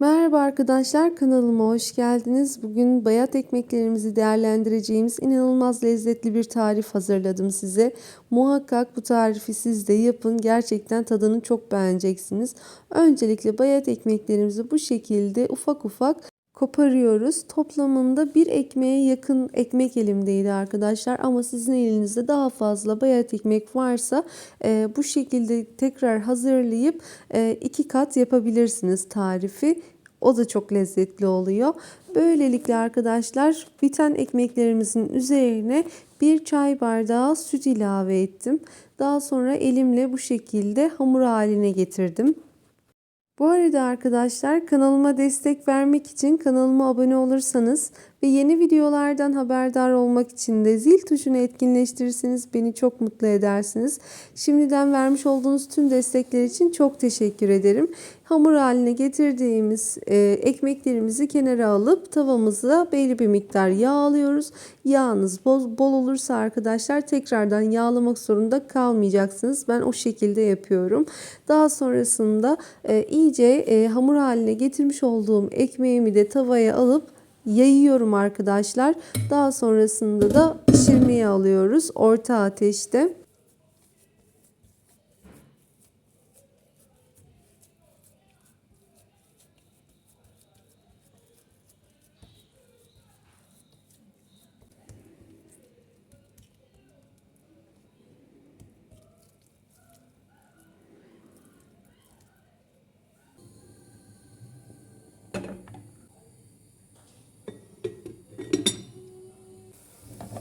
Merhaba arkadaşlar kanalıma hoş geldiniz. Bugün bayat ekmeklerimizi değerlendireceğimiz inanılmaz lezzetli bir tarif hazırladım size. Muhakkak bu tarifi siz de yapın. Gerçekten tadını çok beğeneceksiniz. Öncelikle bayat ekmeklerimizi bu şekilde ufak ufak koparıyoruz. Toplamında bir ekmeğe yakın ekmek elimdeydi arkadaşlar. Ama sizin elinizde daha fazla bayat ekmek varsa e, bu şekilde tekrar hazırlayıp e, iki kat yapabilirsiniz tarifi. O da çok lezzetli oluyor. Böylelikle arkadaşlar biten ekmeklerimizin üzerine bir çay bardağı süt ilave ettim. Daha sonra elimle bu şekilde hamur haline getirdim. Bu arada arkadaşlar kanalıma destek vermek için kanalıma abone olursanız ve yeni videolardan haberdar olmak için de zil tuşunu etkinleştirirseniz beni çok mutlu edersiniz. Şimdiden vermiş olduğunuz tüm destekler için çok teşekkür ederim. Hamur haline getirdiğimiz e, ekmeklerimizi kenara alıp tavamıza belli bir miktar yağ alıyoruz. Yağınız bol, bol olursa arkadaşlar tekrardan yağlamak zorunda kalmayacaksınız. Ben o şekilde yapıyorum. Daha sonrasında e, iyice e, hamur haline getirmiş olduğum ekmeğimi de tavaya alıp yayıyorum arkadaşlar. Daha sonrasında da pişirmeye alıyoruz orta ateşte.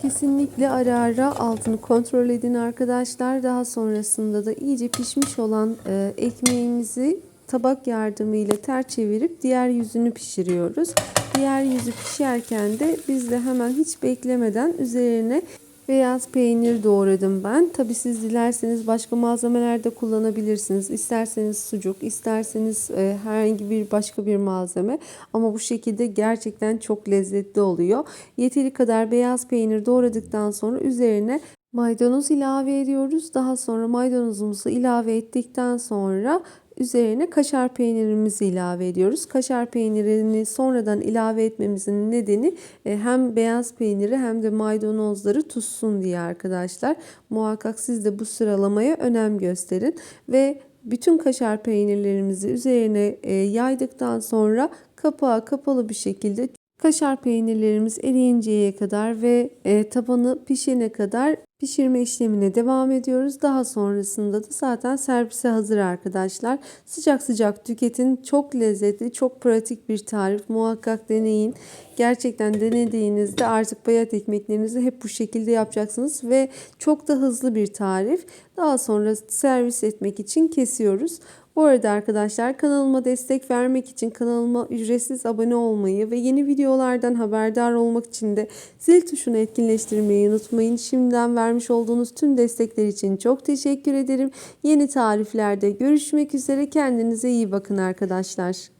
Kesinlikle ara ara altını kontrol edin arkadaşlar. Daha sonrasında da iyice pişmiş olan e, ekmeğimizi tabak yardımıyla ter çevirip diğer yüzünü pişiriyoruz. Diğer yüzü pişerken de biz de hemen hiç beklemeden üzerine Beyaz peynir doğradım ben. Tabi siz dilerseniz başka malzemeler de kullanabilirsiniz. İsterseniz sucuk, isterseniz e, herhangi bir başka bir malzeme. Ama bu şekilde gerçekten çok lezzetli oluyor. Yeteri kadar beyaz peynir doğradıktan sonra üzerine maydanoz ilave ediyoruz. Daha sonra maydanozumuzu ilave ettikten sonra Üzerine kaşar peynirimizi ilave ediyoruz. Kaşar peynirini sonradan ilave etmemizin nedeni e, hem beyaz peyniri hem de maydanozları tutsun diye arkadaşlar. Muhakkak siz de bu sıralamaya önem gösterin ve bütün kaşar peynirlerimizi üzerine e, yaydıktan sonra kapağı kapalı bir şekilde Kaşar peynirlerimiz eriyinceye kadar ve e, tabanı pişene kadar pişirme işlemine devam ediyoruz. Daha sonrasında da zaten servise hazır arkadaşlar. Sıcak sıcak tüketin. Çok lezzetli, çok pratik bir tarif. Muhakkak deneyin. Gerçekten denediğinizde artık bayat ekmeklerinizi hep bu şekilde yapacaksınız ve çok da hızlı bir tarif. Daha sonra servis etmek için kesiyoruz. Bu arada arkadaşlar kanalıma destek vermek için kanalıma ücretsiz abone olmayı ve yeni videolardan haberdar olmak için de zil tuşunu etkinleştirmeyi unutmayın. Şimdiden vermiş olduğunuz tüm destekler için çok teşekkür ederim. Yeni tariflerde görüşmek üzere. Kendinize iyi bakın arkadaşlar.